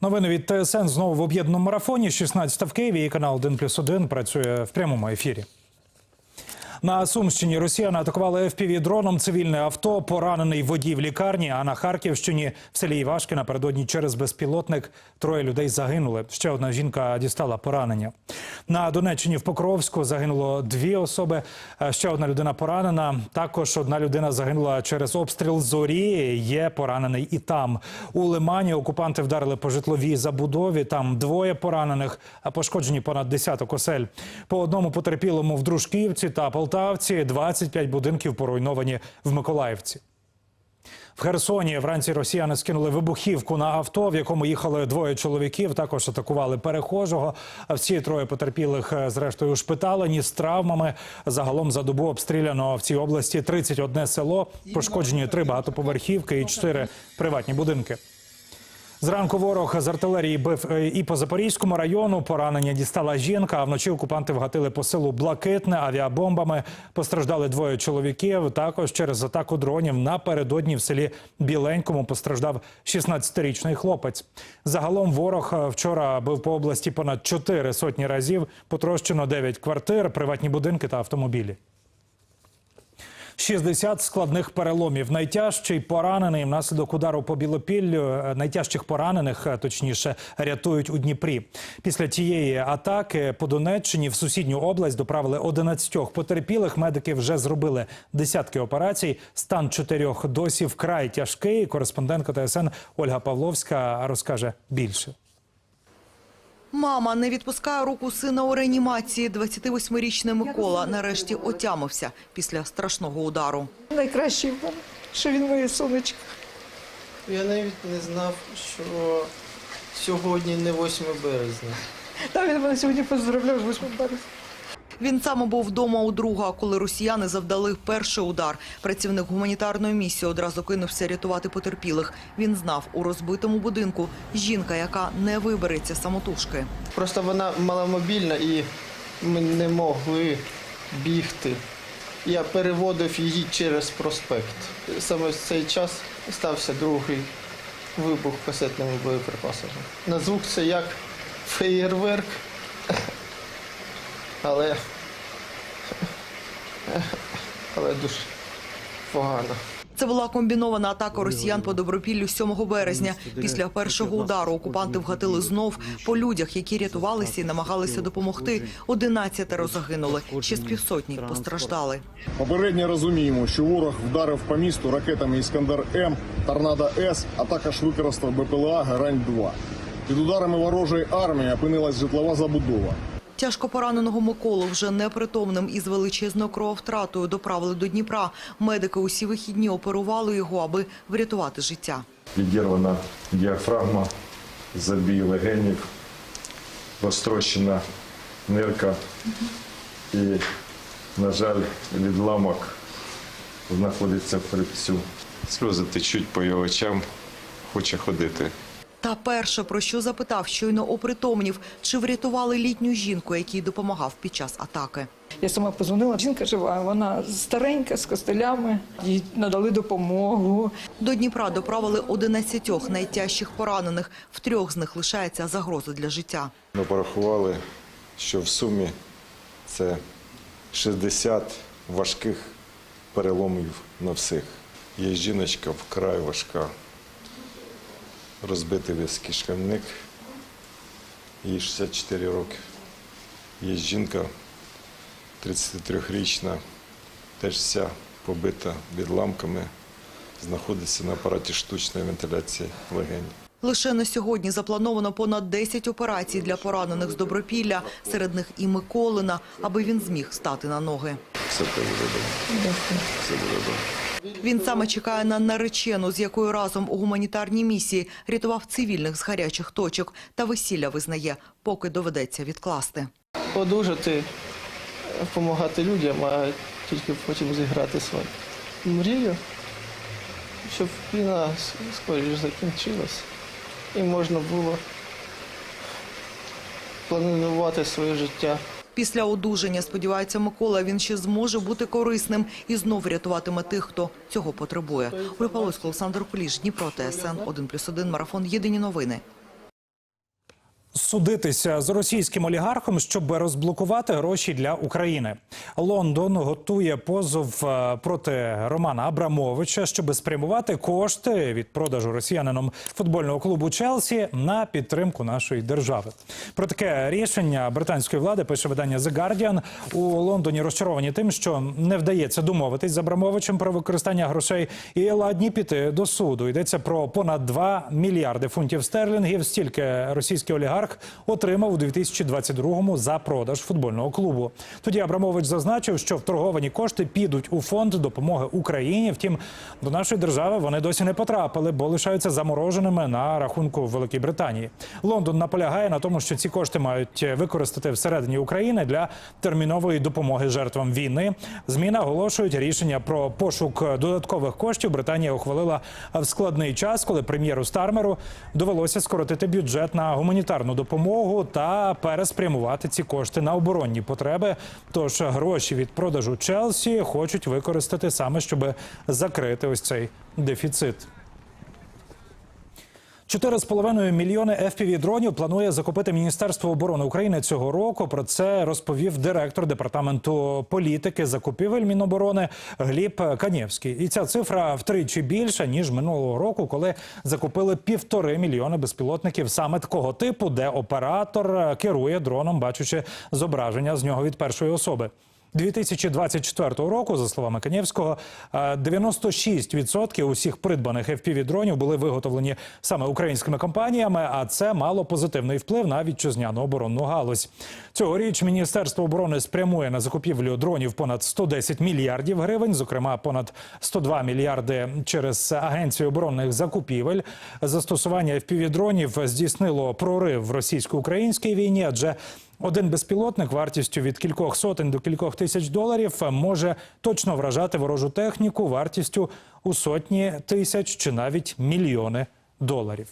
Новини від ТСН знову в об'єднаному марафоні. 16 в Києві і канал 1 плюс 1 працює в прямому ефірі. На Сумщині росіяни атакували fpv дроном цивільне авто, поранений водій в лікарні. А на Харківщині в селі Івашки напередодні через безпілотник троє людей загинули. Ще одна жінка дістала поранення. На Донеччині в Покровську загинуло дві особи. Е, Ще одна людина поранена. Також одна людина загинула через обстріл зорі. Є поранений і там. У Лимані окупанти вдарили по житловій забудові. Там двоє поранених, а пошкоджені понад десяток осель. По одному потерпілому в Дружківці та Полтавці 25 будинків поруйновані в Миколаївці. В Херсоні вранці росіяни скинули вибухівку на авто, в якому їхали двоє чоловіків. Також атакували перехожого. Всі троє потерпілих е, зрештою ушпиталені з травмами. Загалом за добу обстріляно в цій області 31 село, пошкоджені три багатоповерхівки і чотири приватні будинки. Зранку ворог з артилерії бив е, і по Запорізькому району. Поранення дістала жінка. А вночі окупанти вгатили по селу Блакитне авіабомбами. Постраждали двоє чоловіків. Також через атаку дронів напередодні в селі Біленькому постраждав 16-річний хлопець. Загалом ворог е, вчора бив по області понад чотири сотні разів. Потрощено 9 квартир, приватні будинки та автомобілі. 60 складних переломів. Найтяжчий поранений внаслідок удару по Білопіллю. е, Найтяжчих поранених, е, точніше, рятують у Дніпрі. Після тієї атаки по Донеччині в сусідню область доправили 11 потерпілих. Медики вже зробили десятки операцій. Стан чотирьох досі вкрай тяжкий. Кореспондентка ТСН Ольга Павловська розкаже більше. Мама не відпускає руку сина у реанімації. 28-річний Микола нарешті отямився після страшного удару. Найкращий в що він моє сонечко. Я навіть не знав, що сьогодні не 8 березня. Та він мене сьогодні поздравляв з 8 березня. Він саме був вдома у друга, коли росіяни завдали перший удар. Працівник гуманітарної місії одразу кинувся рятувати потерпілих. Він знав, у розбитому будинку жінка, яка не вибереться самотужки. Просто вона маломобільна і ми не могли бігти. Я переводив її через проспект. Саме в цей час стався другий вибух касетними боєприпасами. На звук це як феєрверк, але, але дуже погано. Це була комбінована атака росіян по Добропіллю 7 березня. Після першого удару окупанти вгатили знов по людях, які рятувалися і намагалися допомогти. Одинадцятеро загинули, ще з півсотні постраждали. Попередньо розуміємо, що ворог вдарив по місту ракетами Іскандер М, Торнадо С, а також використав БПЛА Герань-2. Під ударами ворожої армії опинилась житлова забудова. Тяжко пораненого Миколу вже непритомним із величезною крововтратою доправили до Дніпра. Медики усі вихідні оперували його, аби врятувати життя. Відірвана діафрагма, забій легенів, розтрощена нирка і, на жаль, відламок знаходиться в хребцю. Сльози течуть по його очам, хоче ходити. Та перше, про що запитав, щойно опритомнів, чи врятували літню жінку, який допомагав під час атаки. Я сама позвонила, жінка жива, вона старенька, з костелями, їй надали допомогу. До Дніпра доправили 11 найтяжчих поранених. В трьох з них лишається загроза для життя. Ми порахували, що в сумі це 60 важких переломів на всіх. Є жіночка вкрай важка. Розбитий весь кишківник, їй 64 роки. Є жінка 33-річна, теж вся побита відламками, знаходиться на апараті штучної вентиляції легень. Лише на сьогодні заплановано понад 10 операцій для поранених з Добропілля. Серед них і Миколина, аби він зміг стати на ноги. Все буде добре. Все буде добре. Він саме чекає на наречену, з якою разом у гуманітарній місії рятував цивільних з гарячих точок. Та весілля визнає, поки доведеться відкласти. Одужати, допомагати людям, а тільки потім зіграти свою мрію, щоб війна скоріше закінчилась і можна було планувати своє життя. Після одужання, сподівається Микола, він ще зможе бути корисним і знов рятуватиме тих, хто цього потребує. Олександр Куліш, Дніпро, ТСН, 1+,1, Марафон, Єдині новини. Судитися з російським олігархом, щоб розблокувати гроші для України. Лондон готує позов е, проти Романа Абрамовича, щоб спрямувати кошти від продажу росіянином футбольного клубу Челсі на підтримку нашої держави. Про таке рішення британської влади пише видання The Guardian. У Лондоні розчаровані тим, що не вдається домовитись з Абрамовичем про використання грошей і ладні піти до суду. Йдеться про понад 2 мільярди фунтів стерлінгів. Стільки російський олігарх отримав у 2022-му за продаж футбольного клубу. Тоді Абрамович зазначив, що вторговані кошти підуть у фонд допомоги Україні. Втім, до нашої держави вони досі не потрапили, бо лишаються замороженими на рахунку Великій Британії. Лондон наполягає на тому, що ці кошти мають використати всередині України для термінової допомоги жертвам війни. ЗМІ наголошують рішення про пошук додаткових коштів. Британія ухвалила в складний час, коли прем'єру Стармеру довелося скоротити бюджет на гуманітарну допомогу та переспрямувати ці кошти на оборонні потреби. Тож гроші від продажу Челсі хочуть використати саме, щоб закрити ось цей дефіцит. 4,5 мільйони fpv дронів планує закупити Міністерство оборони України цього року. Про це розповів директор департаменту політики закупівель Міноборони Гліб Канєвський. І ця цифра втричі більша ніж минулого року, коли закупили півтори мільйони безпілотників саме такого типу, де оператор керує дроном, бачучи зображення з нього від першої особи. 2024 року, за словами Канєвського, е, 96% усіх придбаних FPV-дронів були виготовлені саме українськими компаніями, а це мало позитивний вплив на вітчизняну оборонну галузь. Цьогоріч Міністерство оборони спрямує на закупівлю дронів понад 110 мільярдів гривень, зокрема понад 102 мільярди через агенцію оборонних закупівель. Застосування FPV-дронів здійснило прорив в російсько-українській війні, адже один безпілотник вартістю від кількох сотень до кількох тисяч доларів може точно вражати ворожу техніку вартістю у сотні тисяч чи навіть мільйони доларів.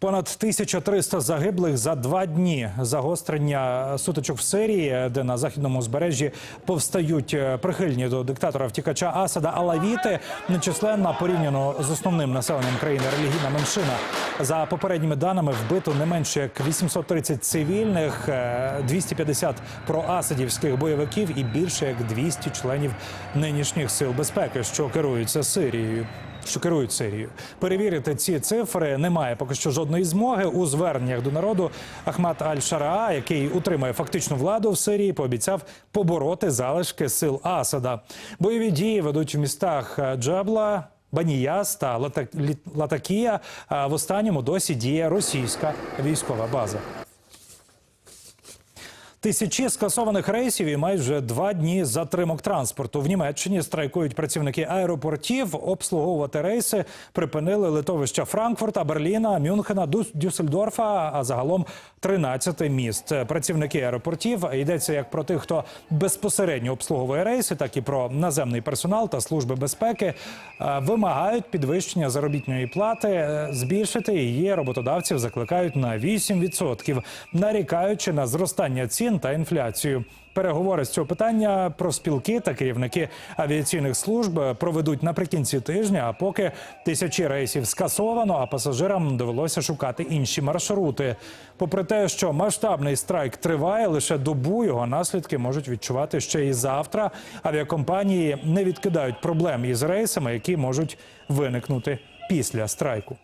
Понад 1300 загиблих за два дні загострення сутичок в Сирії, де на західному узбережжі повстають е, прихильні до диктатора втікача Асада Алавіти, нечисленна порівняно з основним населенням країни релігійна меншина. За попередніми даними вбито не менше як 830 цивільних, е, 250 проасадівських бойовиків і більше як 200 членів нинішніх сил безпеки, що керуються Сирією що керують Сирією. Перевірити ці цифри немає поки що жодної змоги. У зверненнях до народу Ахмад Аль-Шараа, який утримує фактичну владу в Сирії, пообіцяв побороти залишки сил Асада. Бойові дії ведуть в містах Джабла. Баніяс та Латакія. В останньому досі діє російська військова база. Тисячі скасованих рейсів і майже два дні затримок транспорту. В Німеччині страйкують працівники аеропортів. Обслуговувати рейси припинили литовища Франкфурта, Берліна, Мюнхена, Дюссельдорфа, а загалом 13 міст. Працівники аеропортів йдеться як про тих, хто безпосередньо обслуговує рейси, так і про наземний персонал та служби безпеки. е, Вимагають підвищення заробітної плати, е, збільшити її роботодавців закликають на 8%, нарікаючи на зростання цін та інфляцію. Переговори з цього питання про спілки та керівники авіаційних служб проведуть наприкінці тижня. А поки тисячі рейсів скасовано, а пасажирам довелося шукати інші маршрути. Попри те, що масштабний страйк триває лише добу, його наслідки можуть відчувати ще і завтра. Авіакомпанії не відкидають проблем із рейсами, які можуть виникнути після страйку.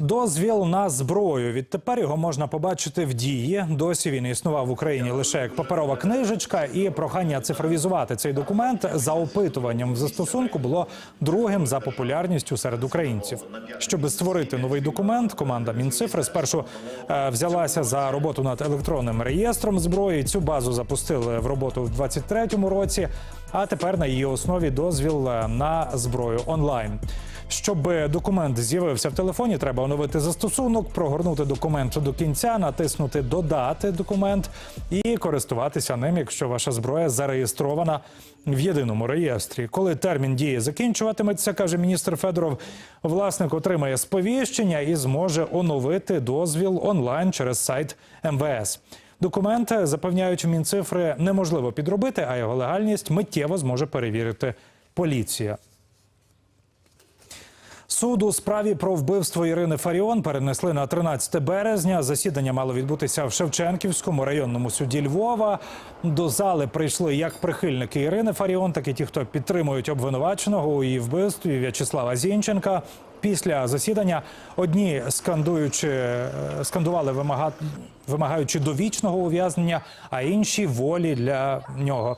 Дозвіл на зброю. Відтепер його можна побачити в дії. Досі він існував в Україні лише як паперова книжечка, і прохання цифровізувати цей документ за опитуванням в застосунку було другим за популярністю серед українців. Щоб створити новий документ, команда Мінцифри спершу е, взялася за роботу над електронним реєстром зброї. Цю базу запустили в роботу в 2023 році. А тепер на її основі дозвіл е, на зброю онлайн. Щоб документ з'явився в телефоні, треба оновити застосунок, прогорнути документ до кінця, натиснути Додати документ і користуватися ним, якщо ваша зброя зареєстрована в єдиному реєстрі. Коли термін дії закінчуватиметься, каже міністр Федоров, власник отримає сповіщення і зможе оновити дозвіл онлайн через сайт МВС. Документ запевняють Мінцифри неможливо підробити, а його легальність миттєво зможе перевірити поліція. Суд у справі про вбивство Ірини Фаріон перенесли на 13 березня. Засідання мало відбутися в Шевченківському районному суді Львова. До зали прийшли як прихильники Ірини Фаріон, так і ті, хто підтримують обвинуваченого у її вбивстві В'ячеслава Зінченка. Після засідання одні скандуючи е, скандували вимага... вимагаючи довічного ув'язнення, а інші волі для нього.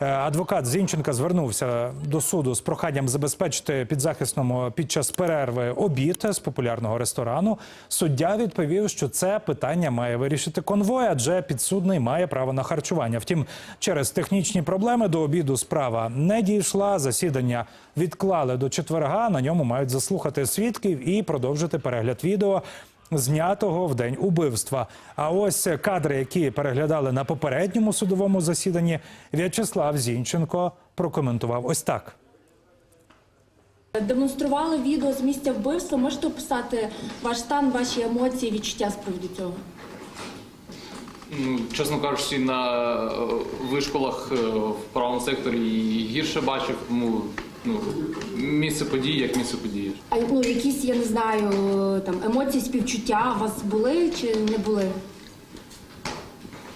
Е, Адвокат Зінченка звернувся до суду з проханням забезпечити підзахисному під час перерви обід з популярного ресторану. Суддя відповів, що це питання має вирішити конвой, адже підсудний має право на харчування. Втім, через технічні проблеми до обіду справа не дійшла. Засідання відклали до четверга. На ньому мають заслухати свідків і продовжити перегляд відео. Знятого в день убивства. А ось кадри, які переглядали на попередньому судовому засіданні, В'ячеслав Зінченко прокоментував ось так. Демонстрували відео з місця вбивства. Можете описати ваш стан, ваші емоції, відчуття з приводу цього? Ну, чесно кажучи, на е, вишколах е, в правому секторі гірше бачив, тому ну, місце події як місце події. А ну якісь, я не знаю, там емоції, співчуття у вас були чи не були?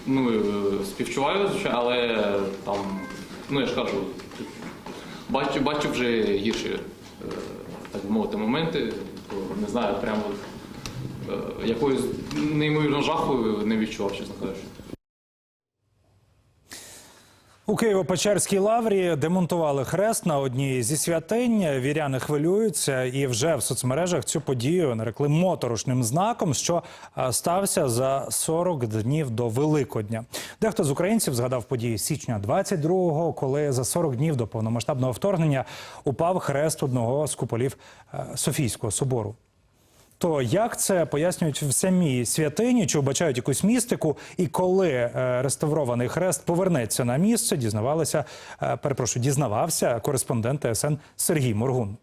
Ну, е, співчуваю, звичайно, але там, ну я ж кажу, бачу, бачу вже гірші, е, так би мовити, моменти, то не знаю, прямо е, якоїсь неймовірно жаху не відчував, чесно кажучи. У Києво-Печерській лаврі демонтували хрест на одній зі святинь. Віряни хвилюються і вже в соцмережах цю подію нарекли моторошним знаком, що стався за 40 днів до Великодня. Дехто з українців згадав події січня 22-го, коли за 40 днів до повномасштабного вторгнення упав хрест одного з куполів е, Софійського собору. То як це пояснюють в самій святині? Чи вбачають якусь містику? І коли е, реставрований хрест повернеться на місце, дізнавалися, е, перепрошую, дізнавався кореспондент ТСН Сергій Моргун.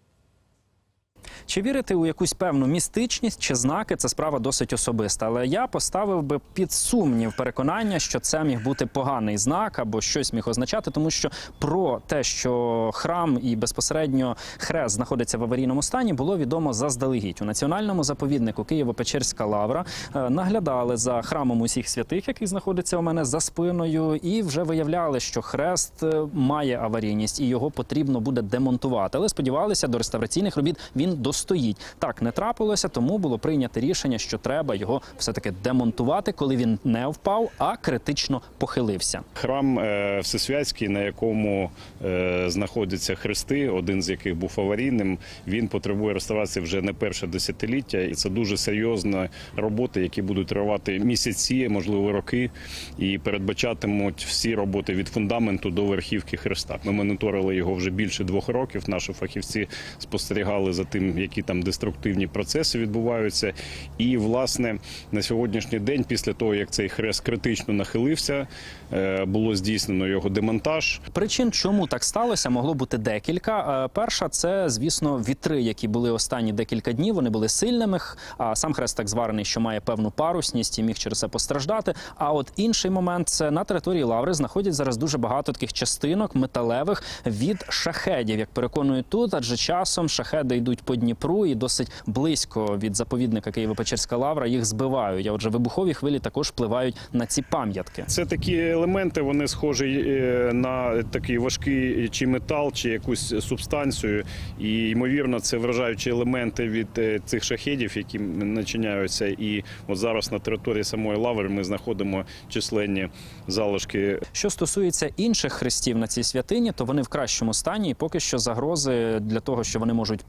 Чи вірити у якусь певну містичність чи знаки це справа досить особиста. Але я поставив би під сумнів переконання, що це міг бути поганий знак або щось міг означати, тому що про те, що храм і безпосередньо хрест знаходиться в аварійному стані, було відомо заздалегідь. У національному заповіднику Києво-Печерська лавра е, наглядали за храмом усіх святих, який знаходиться у мене за спиною, і вже виявляли, що хрест е, має аварійність і його потрібно буде демонтувати. Але сподівалися, до реставраційних робіт він достоїть. Так не трапилося, тому було прийнято рішення, що треба його все таки демонтувати, коли він не впав, а критично похилився. Храм е, Всесвятський, на якому е, знаходяться хрести, один з яких був аварійним, він потребує реставрації вже не перше десятиліття, і це дуже серйозна робота, які будуть тривати місяці, можливо, роки, і передбачатимуть всі роботи від фундаменту до верхівки хреста. Ми моніторили його вже більше двох років. Наші фахівці спостерігали за тим, які там деструктивні процеси відбуваються. І власне на сьогоднішній день, після того як цей хрест критично нахилився, е, було здійснено його демонтаж. Причин, чому так сталося, могло бути декілька. Е, Перша це, звісно, вітри, які були останні декілька днів. Вони були сильними. А сам хрест так зварений, що має певну парусність і міг через це постраждати. А от інший момент це на території лаври знаходять зараз дуже багато таких частинок металевих від шахедів, як переконують тут, адже часом шахеди йдуть по Дніпру і досить близько від заповідника Києво-Печерська лавра їх збивають. А отже, вибухові хвилі також впливають на ці пам'ятки. Це такі елементи, вони схожі е, на такий важкий чи метал, чи якусь субстанцію. І ймовірно, це вражаючі елементи від е, цих шахедів, які начиняються. І от зараз на території самої лаври ми знаходимо численні залишки Що стосується інших хрестів на цій святині, то вони в кращому стані, і поки що загрози для того, що вони можуть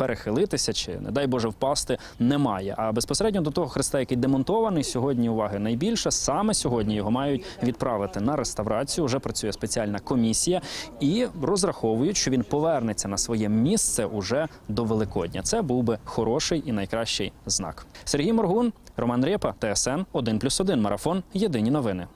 перехилитися чи, не дай Боже, впасти, немає. А безпосередньо до того хреста, який демонтований, сьогодні уваги найбільше. Саме сьогодні його мають відправити на реставрацію. Вже працює спеціальна комісія і розраховують, що він повернеться на своє місце уже до Великодня. Це був би хороший і найкращий знак. Сергій Моргун, Роман Рєпа, ТСН 1+,1, Марафон. Єдині новини.